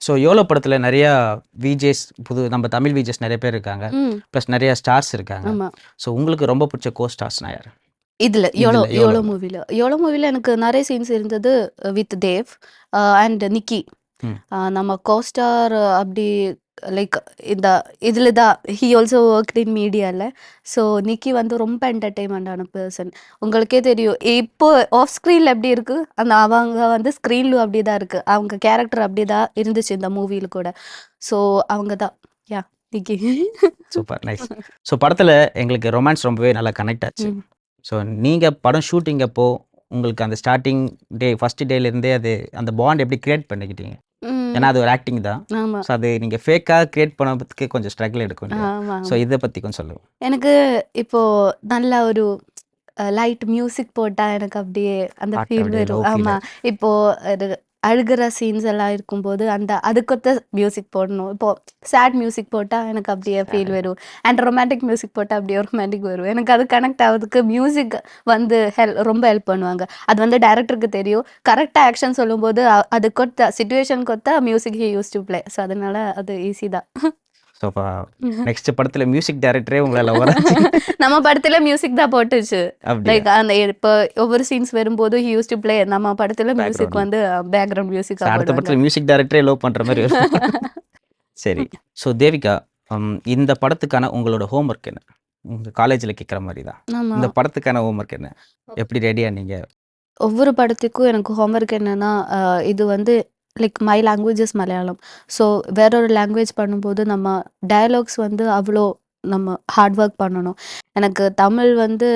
So YOLO படத்துல நிறைய விஜேஸ் புது நம்ம தமிழ் விஜேஸ் நிறைய பேர் இருக்காங்க. ப்ளஸ் நிறைய ஸ்டார்ஸ் இருக்காங்க. ஸோ உங்களுக்கு ரொம்ப பிடிச்ச கோ ஸ்டார்ஸ்னா யார்? இதுல யோலோ யோலோ யோலோ. மூவில யோலோ மூவில எனக்கு நிறைய சீன்ஸ் இருந்தது வித் தேவ் அண்ட் நிக்கி நம்ம கோஸ்டார் அப்படி லைக் இந்த இதில் தான் ஹி ஆல்சோ ஒர்க் இன் மீடியாவில் ஸோ நிக்கி வந்து ரொம்ப என்டர்டெயின்மெண்டான பர்சன் உங்களுக்கே தெரியும் இப்போ ஆஃப் ஸ்க்ரீனில் எப்படி இருக்கு? அந்த அவங்க வந்து ஸ்க்ரீன்லும் அப்படி தான் இருக்கு. அவங்க கேரக்டர் அப்படி தான் இருந்துச்சு இந்த மூவியில் கூட. ஸோ அவங்க தான் yeah Nikki super nice so படத்துல எங்களுக்கு ரொமான்ஸ் ரொம்பவே நல்லா கனெக்ட் ஆச்சு. ஸோ நீங்க படம் ஷூட்டிங் அப்போ உங்களுக்கு அந்த ஸ்டார்டிங் டே ஃபர்ஸ்ட் டேலேருந்தே அது அந்த பாண்ட் எப்படி கிரியேட் பண்ணிக்கிட்டீங்க? ஏன்னா அது ஒரு ஆக்டிங் தான். ஸோ அது நீங்க ஃபேக்காக கிரியேட் பண்ணதுக்கு கொஞ்சம் ஸ்ட்ரகிள் எடுக்கும் ஸோ இதை பத்தி கொஞ்சம் சொல்லுங்க. எனக்கு இப்போ நல்ல ஒரு லைட் மியூசிக் போட்டா எனக்கு அப்படியே அந்த ஃபீல் வரும். low feel ஆமா. இப்போ அது அழுகிற சீன்ஸ் எல்லாம் இருக்கும்போது அந்த அதுக்கொத்த மியூசிக் போடணும். இப்போ சேட் மியூசிக் போட்டா எனக்கு அப்படியே ஃபீல் வரும். அண்ட் ரொமான்டிக் மியூசிக் போட்டா அப்படியே ரொமான்டிக் வரும். எனக்கு அது கனெக்ட் ஆகுறதுக்கு மியூசிக் வந்து ஹெல் ரொம்ப ஹெல்ப் பண்ணுவாங்க. அது வந்து டைரக்டருக்கு தெரியும். கரெக்டாக ஆக்ஷன் சொல்லும்போது அது கொத்த சுச்சுவேஷன் கொத்த music he use to play so அதனால அது ஈஸி தான். ஸோ நெக்ஸ்ட் படத்துல மியூசிக் டைரக்டரே உங்களால வராச்சு நம்ம படத்துல மியூசிக் தான் போட்டுச்சு. லைக் அந்த இப்போ ஒவ்வொரு சீன்ஸ் வரும்போது யூஸ் டு ப்ளே நம்ம படத்துல மியூசிக். வந்து பேக்ரவுண்ட் மியூசிக் அடுத்த படத்துல மியூசிக் டைரக்டரே லவ் பண்ற மாதிரி. சரி. ஸோ தேவிகா ஹம், இந்த படத்துக்கான உங்களோட ஹோம்ஒர்க் என்ன? உங்க காலேஜ்ல கேட்குற மாதிரி தான். இந்த படத்துக்கான ஹோம்ஒர்க் என்ன? எப்படி ரெடியா நீங்க? ஒவ்வொரு படத்துக்கும் எனக்கு ஹோம்ஒர்க் என்னன்னா அஹ், இது வந்து like my languages Malayalam so வேற ஒரு லாங்குவேஜ் பண்ணும்போது நம்ம டயலாக்ஸ் வந்து அவ்வளோ நம்ம ஹார்ட் ஒர்க் பண்ணணும். எனக்கு தமிழ் வந்து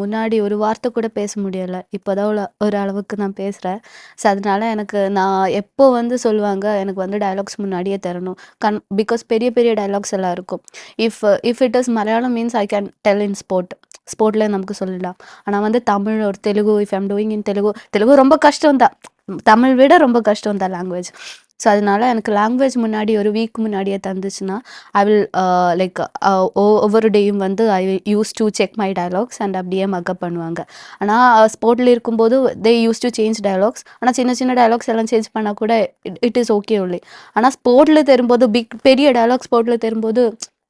முன்னாடி ஒரு வார்த்தை கூட பேச முடியலை. இப்போதான் தான் ஒரு அளவுக்கு நான் பேசுகிறேன் ஸோ அதனால எனக்கு நான் எப்போ வந்து சொல்லுவாங்க எனக்கு வந்து டயலாக்ஸ் முன்னாடியே தரணும். கண் பிகாஸ் பெரிய பெரிய டயலாக்ஸ் எல்லாம் இருக்கும். If if it is Malayalam means I can tell in sport ஸ்போர்ட்ல நமக்கு சொல்லலாம். ஆனால் வந்து தமிழ் ஒரு Telugu if I'm doing in Telugu Telugu ரொம்ப கஷ்டம் தான் தமிழ் விட ரொம்ப கஷ்டம் தான் லாங்குவேஜ் ஸோ அதனால எனக்கு லாங்குவேஜ் முன்னாடி ஒரு வீக் முன்னாடியே தந்துச்சுன்னா ஐ வில் லைக் ஒவ்வொரு டேயும் வந்து I will use to check my dialogues and அப்படியே மக்கப் பண்ணுவாங்க. ஆனால் ஸ்போர்ட்டில் இருக்கும்போது they use to change dialogues ஆனால் சின்ன சின்ன டயலாக்ஸ் எல்லாம் சேஞ்ச் பண்ணால் கூட இட் இஸ் ஓகே ஒன்லி ஆனால் ஸ்போர்ட்டில் தரும்போது பிக் பெரிய டயலாக் ஸ்போர்ட்டில் தரும்போது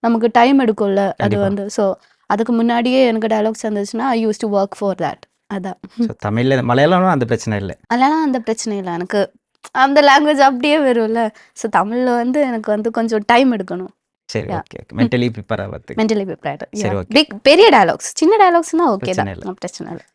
நமக்கு டைம் எடுக்கும்ல அது. வந்து ஸோ அதுக்கு முன்னாடியே எனக்கு டயலாக்ஸ் வந்துச்சுன்னா I use to work for that அதான். தமிழ்ல மலையாளம் அந்த பிரச்சனை இல்லை. அதெல்லாம் அந்த பிரச்சனை இல்லை. எனக்கு அந்த லாங்குவேஜ் அப்படியே வரும்ல. ஸோ தமிழில் வந்து எனக்கு வந்து கொஞ்சம் டைம் எடுக்கணும். சரி. ஓகே ஓகே மென்டலி ப்ரிப்பேர் ஆகிறதுக்கு மென்டலி ப்ரிப்பேர்டு சரி. பிக் பெரிய டயலாக்ஸ் சின்ன டயலாக்ஸ்னா ஓகே தான். பிரச்சனை இல்லை.